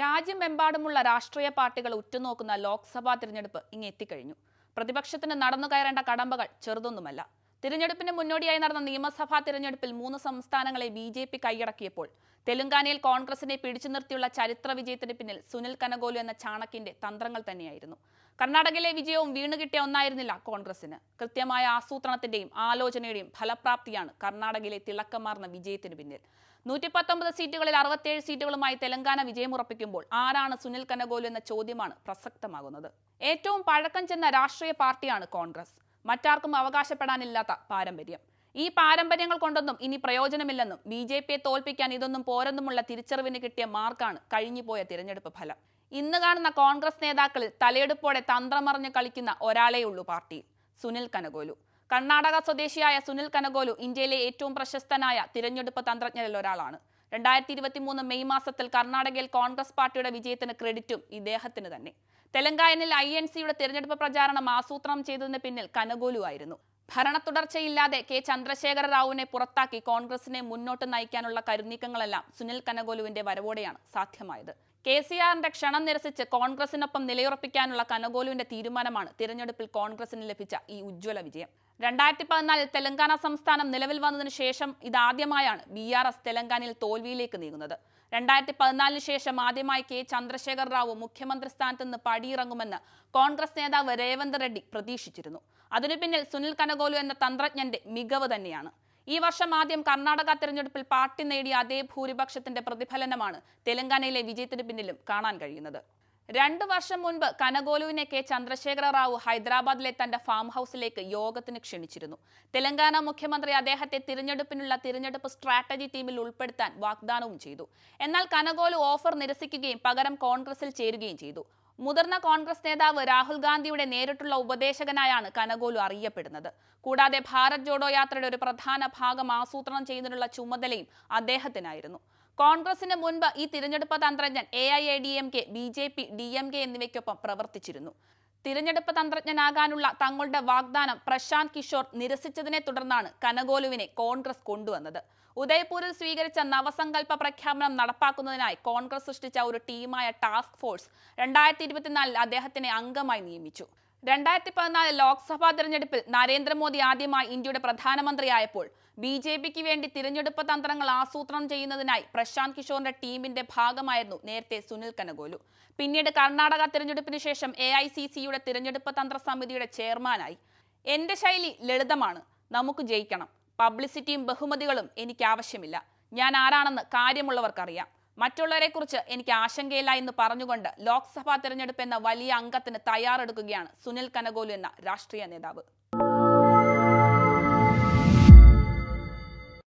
രാജ്യമെമ്പാടുമുള്ള രാഷ്ട്രീയ പാർട്ടികൾ ഉറ്റുനോക്കുന്ന ലോക്സഭാ തിരഞ്ഞെടുപ്പ് ഇങ്ങ് എത്തിക്കഴിഞ്ഞു. പ്രതിപക്ഷത്തിന് നടന്നു കയറേണ്ട കടമ്പകൾ ചെറുതൊന്നുമല്ല. തിരഞ്ഞെടുപ്പിന് മുന്നോടിയായി നടന്ന നിയമസഭാ തിരഞ്ഞെടുപ്പിൽ മൂന്ന് സംസ്ഥാനങ്ങളെ ബി ജെ പി കൈയടക്കിയപ്പോൾ തെലങ്കാനയിൽ കോൺഗ്രസിനെ പിടിച്ചു നിർത്തിയുള്ള ചരിത്ര വിജയത്തിന് പിന്നിൽ സുനിൽ കനഗോലു എന്ന ചാണക്കിന്റെ തന്ത്രങ്ങൾ തന്നെയായിരുന്നു. കർണാടകയിലെ വിജയവും വീണുകിട്ടിയ ഒന്നായിരുന്നില്ല കോൺഗ്രസിന്. കൃത്യമായ ആസൂത്രണത്തിന്റെയും ആലോചനയുടെയും ഫലപ്രാപ്തിയാണ് കർണാടകയിലെ തിളക്കമാർന്ന വിജയത്തിന് പിന്നിൽ. നൂറ്റി പത്തൊമ്പത് സീറ്റുകളിൽ അറുപത്തിയേഴ് സീറ്റുകളുമായി തെലങ്കാന വിജയമുറപ്പിക്കുമ്പോൾ ആരാണ് സുനിൽ കനഗോൽ എന്ന ചോദ്യമാണ് പ്രസക്തമാകുന്നത്. ഏറ്റവും പഴക്കം ചെന്ന രാഷ്ട്രീയ പാർട്ടിയാണ് കോൺഗ്രസ്. മറ്റാർക്കും അവകാശപ്പെടാനില്ലാത്ത പാരമ്പര്യം. ഈ പാരമ്പര്യങ്ങൾ കൊണ്ടൊന്നും ഇനി പ്രയോജനമില്ലെന്നും ബി ജെ പിയെ തോൽപ്പിക്കാൻ ഇതൊന്നും പോരെന്നുമുള്ള തിരിച്ചറിവിന് കിട്ടിയ മാർക്കാണ് കഴിഞ്ഞുപോയ തിരഞ്ഞെടുപ്പ് ഫലം. ഇന്ന് കാണുന്ന കോൺഗ്രസ് നേതാക്കളിൽ തലയെടുപ്പോടെ തന്ത്രമറിഞ്ഞ് കളിക്കുന്ന ഒരാളേ ഉള്ളൂ പാർട്ടിയിൽ സുനിൽ കനഗോലു കർണാടക സ്വദേശിയായ സുനിൽ കനഗോലു ഇന്ത്യയിലെ ഏറ്റവും പ്രശസ്തനായ തിരഞ്ഞെടുപ്പ് തന്ത്രജ്ഞരിൽ ഒരാളാണ്. രണ്ടായിരത്തി ഇരുപത്തി മൂന്ന് മെയ് മാസത്തിൽ കർണാടകയിൽ കോൺഗ്രസ് പാർട്ടിയുടെ വിജയത്തിന് ക്രെഡിറ്റും ഇദ്ദേഹത്തിന് തന്നെ. തെലങ്കാനയിൽ ഐ എൻ സിയുടെ തിരഞ്ഞെടുപ്പ് പ്രചാരണം ആസൂത്രണം ചെയ്തതിന് പിന്നിൽ കനഗോലു ആയിരുന്നു. ഭരണ തുടർച്ചയില്ലാതെ കെ. ചന്ദ്രശേഖര റാവുവിനെ പുറത്താക്കി കോൺഗ്രസിനെ മുന്നോട്ട് നയിക്കാനുള്ള കരുനീക്കങ്ങളെല്ലാം സുനിൽ കനഗോലുവിന്റെ വരവോടെയാണ് സാധ്യമായത്. കെ സി ആറിന്റെ ക്ഷണം നിരസിച്ച് കോൺഗ്രസിനൊപ്പം നിലയുറപ്പിക്കാനുള്ള കനഗോലുവിന്റെ തീരുമാനമാണ് തിരഞ്ഞെടുപ്പിൽ കോൺഗ്രസിന് ലഭിച്ച ഈ ഉജ്ജ്വല വിജയം. രണ്ടായിരത്തി പതിനാലിൽ തെലങ്കാന സംസ്ഥാനം നിലവിൽ വന്നതിന് ശേഷം ഇതാദ്യമായാണ് ബി ആർ എസ് തെലങ്കാനയിൽ തോൽവിയിലേക്ക് നീങ്ങുന്നത്. രണ്ടായിരത്തി പതിനാലിന് ശേഷം ആദ്യമായി കെ ചന്ദ്രശേഖർ റാവു മുഖ്യമന്ത്രി സ്ഥാനത്ത് നിന്ന് പടിയിറങ്ങുമെന്ന് കോൺഗ്രസ് നേതാവ് രേവന്ത് റെഡ്ഡി പ്രതീക്ഷിച്ചിരുന്നു. അതിനു പിന്നിൽ സുനിൽ കനഗോലു എന്ന തന്ത്രജ്ഞന്റെ മികവ് തന്നെയാണ്. ഈ വർഷം ആദ്യം കർണാടക തെരഞ്ഞെടുപ്പിൽ പാർട്ടി നേടിയ അതേ ഭൂരിപക്ഷത്തിന്റെ പ്രതിഫലനമാണ് തെലങ്കാനയിലെ വിജയത്തിന് പിന്നിലും കാണാൻ കഴിയുന്നത്. രണ്ടു വർഷം മുൻപ് കനഗോലുവിനെ കെ. ചന്ദ്രശേഖര റാവു ഹൈദരാബാദിലെ തന്റെ ഫാം ഹൗസിലേക്ക് യോഗത്തിന് ക്ഷണിച്ചിരുന്നു. തെലങ്കാന മുഖ്യമന്ത്രി അദ്ദേഹത്തെ തിരഞ്ഞെടുപ്പിനുള്ള തിരഞ്ഞെടുപ്പ് സ്ട്രാറ്റജി ടീമിൽ ഉൾപ്പെടുത്താൻ വാഗ്ദാനവും ചെയ്തു. എന്നാൽ കനഗോലു ഓഫർ നിരസിക്കുകയും പകരം കോൺഗ്രസിൽ ചേരുകയും ചെയ്തു. മുതിർന്ന കോൺഗ്രസ് നേതാവ് രാഹുൽ ഗാന്ധിയുടെ നേരിട്ടുള്ള ഉപദേശകനായാണ് കനഗോലു അറിയപ്പെടുന്നത്. കൂടാതെ ഭാരത് ജോഡോ യാത്രയുടെ ഒരു പ്രധാന ഭാഗം ആസൂത്രണം ചെയ്യുന്നതിനുള്ള ചുമതലയും അദ്ദേഹത്തിനായിരുന്നു. കോൺഗ്രസിന് മുൻപ് ഈ തിരഞ്ഞെടുപ്പ് തന്ത്രജ്ഞൻ A I A D M K B J P D M K എന്നിവയ്ക്കൊപ്പം പ്രവർത്തിച്ചിരുന്നു. തിരഞ്ഞെടുപ്പ് തന്ത്രജ്ഞനാകാനുള്ള തങ്ങളുടെ വാഗ്ദാനം പ്രശാന്ത് കിഷോർ നിരസിച്ചതിനെ തുടർന്നാണ് കനഗോലുവിനെ കോൺഗ്രസ് കൊണ്ടുവന്നത്. ഉദയ്പൂരിൽ സ്വീകരിച്ച നവസങ്കല്പ പ്രഖ്യാപനം നടപ്പാക്കുന്നതിനായി കോൺഗ്രസ് സൃഷ്ടിച്ച ഒരു ടീമായ ടാസ്ക് ഫോഴ്സ് രണ്ടായിരത്തി ഇരുപത്തിനാലിൽ അദ്ദേഹത്തിനെ അംഗമായി നിയമിച്ചു. രണ്ടായിരത്തി പതിനാല് ലോക്സഭാ തെരഞ്ഞെടുപ്പിൽ നരേന്ദ്രമോദി ആദ്യമായി ഇന്ത്യയുടെ പ്രധാനമന്ത്രിയായപ്പോൾ ബി ജെ പിക്ക് വേണ്ടി തിരഞ്ഞെടുപ്പ് തന്ത്രങ്ങൾ ആസൂത്രണം ചെയ്യുന്നതിനായി പ്രശാന്ത് കിഷോറിന്റെ ടീമിന്റെ ഭാഗമായിരുന്നു നേരത്തെ സുനിൽ കനഗോലു പിന്നീട് കർണാടക തിരഞ്ഞെടുപ്പിന് ശേഷം എ ഐ സി സിയുടെ തിരഞ്ഞെടുപ്പ് തന്ത്ര സമിതിയുടെ ചെയർമാനായി. എന്റെ ശൈലി ലളിതമാണ്. നമുക്ക് ജയിക്കണം. പബ്ലിസിറ്റിയും ബഹുമതികളും എനിക്ക് ആവശ്യമില്ല ഞാൻ ആരാണെന്ന് കാര്യമുള്ളവർക്കറിയാം. മറ്റുള്ളവരെക്കുറിച്ച് എനിക്ക് ആശങ്കയില്ല എന്ന് പറഞ്ഞുകൊണ്ട് ലോക്സഭാ തെരഞ്ഞെടുപ്പ് എന്ന വലിയ അംഗത്തിന് തയ്യാറെടുക്കുകയാണ് സുനിൽ കനഗോലു എന്ന രാഷ്ട്രീയ നേതാവ്.